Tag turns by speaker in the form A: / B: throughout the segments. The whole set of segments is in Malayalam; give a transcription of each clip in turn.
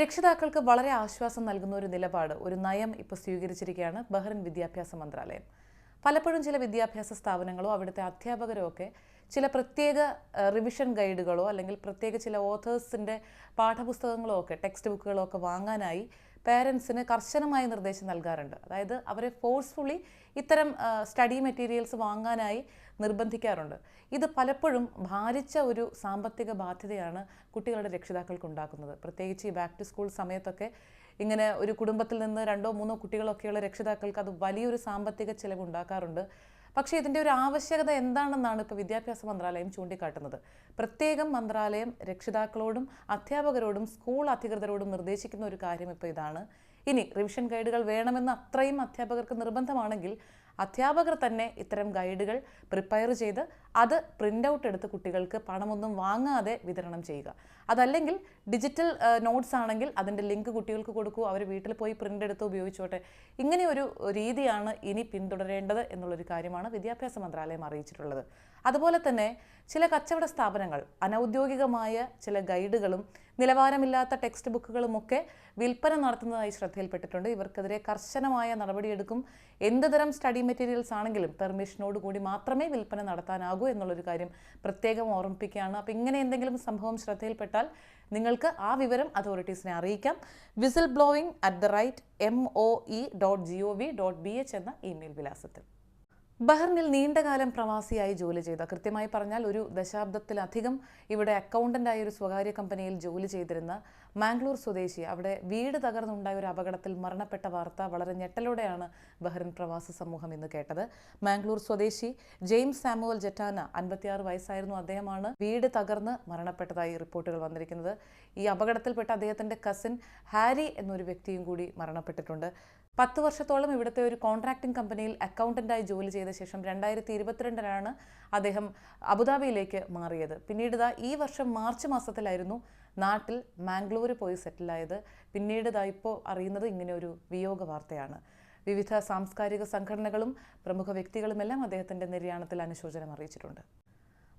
A: രക്ഷിതാക്കൾക്ക് വളരെ ആശ്വാസം നൽകുന്ന ഒരു നിലപാട് ഒരു നയം ഇപ്പോൾ സ്വീകരിച്ചിരിക്കുകയാണ് ബഹ്റിൻ വിദ്യാഭ്യാസ മന്ത്രാലയം. പലപ്പോഴും ചില വിദ്യാഭ്യാസ സ്ഥാപനങ്ങളോ അവിടുത്തെ അധ്യാപകരോ ഒക്കെ ചില പ്രത്യേക റിവിഷൻ ഗൈഡുകളോ അല്ലെങ്കിൽ പ്രത്യേക ചില ഓഥേഴ്സിന്റെ പാഠപുസ്തകങ്ങളോ ഒക്കെ ടെക്സ്റ്റ് ബുക്കുകളോ ഒക്കെ വാങ്ങാനായി പേരൻസിന് കർശനമായ നിർദ്ദേശം നൽകാറുണ്ട്. അതായത് അവരെ ഫോഴ്സ്ഫുള്ളി ഇത്തരം സ്റ്റഡി മെറ്റീരിയൽസ് വാങ്ങാനായി നിർബന്ധിക്കാറുണ്ട്. ഇത് പലപ്പോഴും ഭാരിച്ച ഒരു സാമ്പത്തിക ബാധ്യതയാണ് കുട്ടികളുടെ രക്ഷിതാക്കൾക്ക് ഉണ്ടാക്കുന്നത് പ്രത്യേകിച്ച് ഈ ബാക്ക് ടു സ്കൂൾ സമയത്തൊക്കെ ഇങ്ങനെ ഒരു കുടുംബത്തിൽ നിന്ന് രണ്ടോ മൂന്നോ കുട്ടികളൊക്കെയുള്ള രക്ഷിതാക്കൾക്ക് അത് വലിയൊരു സാമ്പത്തിക ചിലവ് ഉണ്ടാക്കാറുണ്ട് പക്ഷേ ഇതിന്റെ ഒരു ആവശ്യകത എന്താണെന്നാണ് ഇപ്പോൾ വിദ്യാഭ്യാസ മന്ത്രാലയം ചൂണ്ടിക്കാട്ടുന്നത്. പ്രത്യേകം മന്ത്രാലയം രക്ഷിതാക്കളോടും അധ്യാപകരോടും സ്കൂൾ അധികൃതരോടും നിർദ്ദേശിക്കുന്ന ഒരു കാര്യം ഇപ്പോൾ ഇതാണ്. ഇനി റിവിഷൻ ഗൈഡുകൾ വേണമെന്ന് അത്രയും അധ്യാപകർക്ക് നിർബന്ധമാണെങ്കിൽ അധ്യാപകർ തന്നെ ഇത്തരം ഗൈഡുകൾ പ്രിപ്പയർ ചെയ്ത് അത് പ്രിന്റ് ഔട്ട് എടുത്ത് കുട്ടികൾക്ക് പണമൊന്നും വാങ്ങാതെ വിതരണം ചെയ്യുക. അതല്ലെങ്കിൽ ഡിജിറ്റൽ നോട്ട്സ് ആണെങ്കിൽ അതിന്റെ ലിങ്ക് കുട്ടികൾക്ക് കൊടുക്കൂ അവർ വീട്ടിൽ പോയി പ്രിന്റ് എടുത്ത് ഉപയോഗിച്ചോട്ടെ. ഇങ്ങനെ ഒരു രീതിയാണ് ഇനി പിന്തുടരേണ്ടത് എന്നുള്ളൊരു കാര്യമാണ് വിദ്യാഭ്യാസ മന്ത്രാലയം അറിയിച്ചിട്ടുള്ളത്. അതുപോലെ തന്നെ ചില കച്ചവട സ്ഥാപനങ്ങൾ അനൗദ്യോഗികമായ ചില ഗൈഡുകളും നിലവാരമില്ലാത്ത ടെക്സ്റ്റ് ബുക്കുകളുമൊക്കെ വിൽപ്പന നടത്തുന്നതായി ശ്രദ്ധയിൽപ്പെട്ടിട്ടുണ്ട്. ഇവർക്കെതിരെ കർശനമായ നടപടിയെടുക്കും. എന്ത് തരം സ്റ്റഡി മെറ്റീരിയൽസ് ആണെങ്കിലും പെർമിഷനോടുകൂടി മാത്രമേ വിൽപ്പന നടത്താനാകൂ എന്നുള്ളൊരു കാര്യം പ്രത്യേകം ഓർമ്മിപ്പിക്കുകയാണ്. അപ്പോൾ ഇങ്ങനെ എന്തെങ്കിലും സംഭവം ശ്രദ്ധയിൽപ്പെട്ടാൽ നിങ്ങൾക്ക് ആ വിവരം അതോറിറ്റീസിനെ അറിയിക്കാം. Whistle blowing at the rate M O E dot G O V dot B H എന്ന ഇമെയിൽ വിലാസത്തിൽ. ബഹ്റിനിൽ നീണ്ടകാലം പ്രവാസിയായി ജോലി ചെയ്ത. കൃത്യമായി പറഞ്ഞാൽ ഒരു ദശാബ്ദത്തിലധികം ഇവിടെ അക്കൗണ്ടന്റായ ഒരു സ്വകാര്യ കമ്പനിയിൽ ജോലി ചെയ്തിരുന്ന മാംഗ്ലൂർ സ്വദേശി. അവിടെ വീട് തകർന്നുണ്ടായ ഒരു അപകടത്തിൽ മരണപ്പെട്ട വാർത്ത വളരെ ഞെട്ടലോടെയാണ് ബഹ്റിൻ പ്രവാസി സമൂഹം ഇന്ന് കേട്ടത്. മാംഗ്ലൂർ സ്വദേശി ജെയിംസ് സാമുവൽ ജെറ്റാന അൻപത്തിയാറ് വയസ്സായിരുന്നു അദ്ദേഹമാണ് വീട് തകർന്ന് മരണപ്പെട്ടതായി റിപ്പോർട്ടുകൾ വന്നിരിക്കുന്നത്. ഈ അപകടത്തിൽപ്പെട്ട അദ്ദേഹത്തിന്റെ കസിൻ ഹാരി എന്നൊരു വ്യക്തിയും കൂടി മരണപ്പെട്ടിട്ടുണ്ട്. പത്ത് വർഷത്തോളം ഇവിടുത്തെ ഒരു കോൺട്രാക്ടിംഗ് കമ്പനിയിൽ അക്കൗണ്ടന്റായി ജോലി ചെയ്ത ശേഷം രണ്ടായിരത്തി ഇരുപത്തിരണ്ടിലാണ് അദ്ദേഹം അബുദാബിയിലേക്ക് മാറിയത്. പിന്നീട് ഇതാ ഈ വർഷം മാർച്ച് മാസത്തിലായിരുന്നു നാട്ടിൽ മാംഗ്ലൂർ പോയി സെറ്റിലായത്. പിന്നീട് ഇതാ ഇപ്പോൾ അറിയുന്നത് ഇങ്ങനെ ഒരു വിയോഗ വാർത്തയാണ്. വിവിധ സാംസ്കാരിക സംഘടനകളും പ്രമുഖ വ്യക്തികളുമെല്ലാം അദ്ദേഹത്തിന്റെ നിര്യാണത്തിൽ അനുശോചനം അറിയിച്ചിട്ടുണ്ട്.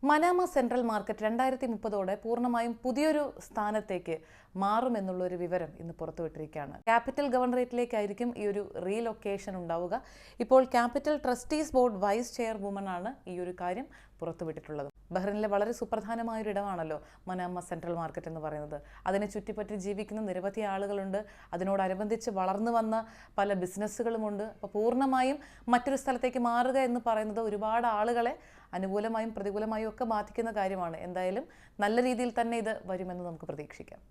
A: മനാമ സെൻട്രൽ മാർക്കറ്റ് രണ്ടായിരത്തി മുപ്പതോടെ പൂർണമായും പുതിയൊരു സ്ഥാനത്തേക്ക് മാറുമെന്നുള്ള ഒരു വിവരം ഇന്ന് പുറത്തുവിട്ടിരിക്കുകയാണ്. ക്യാപിറ്റൽ ഗവർണറേറ്റിലേക്കായിരിക്കും ഈ ഒരു റീലൊക്കേഷൻ ഉണ്ടാവുക. ഇപ്പോൾ capital trustees board vice chairwoman ആണ് ഈ ഒരു കാര്യം പുറത്തുവിട്ടിട്ടുള്ളത്. ബഹ്റിനിലെ വളരെ സുപ്രധാനമായ ഒരു ഇടമാണല്ലോ മനാമ സെൻട്രൽ മാർക്കറ്റ് എന്ന് പറയുന്നത്. അതിനെ ചുറ്റിപ്പറ്റി ജീവിക്കുന്ന നിരവധി ആളുകളുണ്ട്. അതിനോടനുബന്ധിച്ച് വളർന്നു വന്ന പല ബിസിനസ്സുകളുമുണ്ട്. അപ്പോൾ പൂർണമായും മറ്റൊരു സ്ഥലത്തേക്ക് മാറുക എന്ന് പറയുന്നത് ഒരുപാട് ആളുകളെ അനുകൂലമായും പ്രതികൂലമായും ഒക്കെ ബാധിക്കുന്ന കാര്യമാണ്. എന്തായാലും നല്ല രീതിയിൽ തന്നെ ഇത് വരുമെന്ന് നമുക്ക് പ്രതീക്ഷിക്കാം.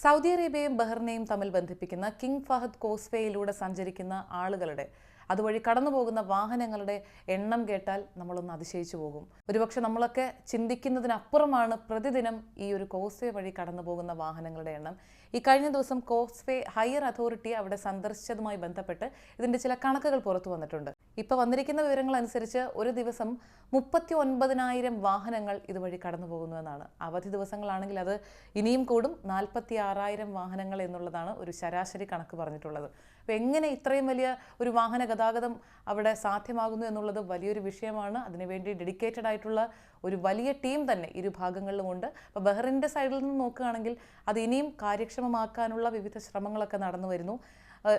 A: സൗദി അറേബ്യയും ബഹ്റിനെയും തമ്മിൽ ബന്ധിപ്പിക്കുന്ന കിങ് ഫഹദ് കോസ്വേയിലൂടെ സഞ്ചരിക്കുന്ന ആളുകളുടെ അതുവഴി കടന്നു പോകുന്ന വാഹനങ്ങളുടെ എണ്ണം കേട്ടാൽ നമ്മളൊന്ന് അതിശയിച്ചു പോകും. ഒരുപക്ഷെ നമ്മളൊക്കെ ചിന്തിക്കുന്നതിനപ്പുറമാണ് പ്രതിദിനം ഈ ഒരു കോസ്വേ വഴി കടന്നു പോകുന്ന വാഹനങ്ങളുടെ എണ്ണം. ഈ കഴിഞ്ഞ ദിവസം കോസ്വേ ഹയർ അതോറിറ്റി അവിടെ സന്ദർശിച്ചതുമായി ബന്ധപ്പെട്ട് ഇതിന്റെ ചില കണക്കുകൾ പുറത്തു വന്നിട്ടുണ്ട്. ഇപ്പോൾ വന്നിരിക്കുന്ന വിവരങ്ങൾ അനുസരിച്ച് ഒരു ദിവസം മുപ്പത്തി ഒൻപതിനായിരം വാഹനങ്ങൾ ഇതുവഴി കടന്നു പോകുന്നുവെന്നാണ് അവധി ദിവസങ്ങളാണെങ്കിൽ അത് ഇനിയും കൂടും. നാൽപ്പത്തി ആറായിരം വാഹനങ്ങൾ എന്നുള്ളതാണ് ഒരു ശരാശരി കണക്ക് പറഞ്ഞിട്ടുള്ളത്. അപ്പോൾ എങ്ങനെ ഇത്രയും വലിയ ഒരു വാഹന ഗതാഗതം അവിടെ സാധ്യമാകുന്നു എന്നുള്ളത് വലിയൊരു വിഷയമാണ്. അതിനുവേണ്ടി ഡെഡിക്കേറ്റഡ് ആയിട്ടുള്ള ഒരു വലിയ ടീം തന്നെ ഇരു ഭാഗങ്ങളിലുമുണ്ട് അപ്പോൾ ബഹ്റിന്റെ സൈഡിൽ നിന്ന് നോക്കുകയാണെങ്കിൽ അത് ഇനിയും കാര്യക്ഷമമാക്കാനുള്ള വിവിധ ശ്രമങ്ങളൊക്കെ നടന്നു വരുന്നു.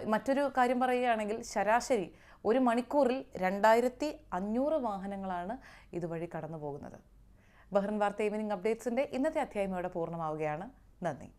A: മറ്റൊരു കാര്യം പറയുകയാണെങ്കിൽ ശരാശരി ഒരു മണിക്കൂറിൽ രണ്ടായിരത്തി അഞ്ഞൂറ് വാഹനങ്ങളാണ് ഇതുവഴി കടന്നു പോകുന്നത് ബഹ്റിൻ വാർത്ത ഈവനിങ് അപ്ഡേറ്റ്സിന്റെ ഇന്നത്തെ അധ്യായം ഇവിടെ പൂർണമാവുകയാണ്. നന്ദി.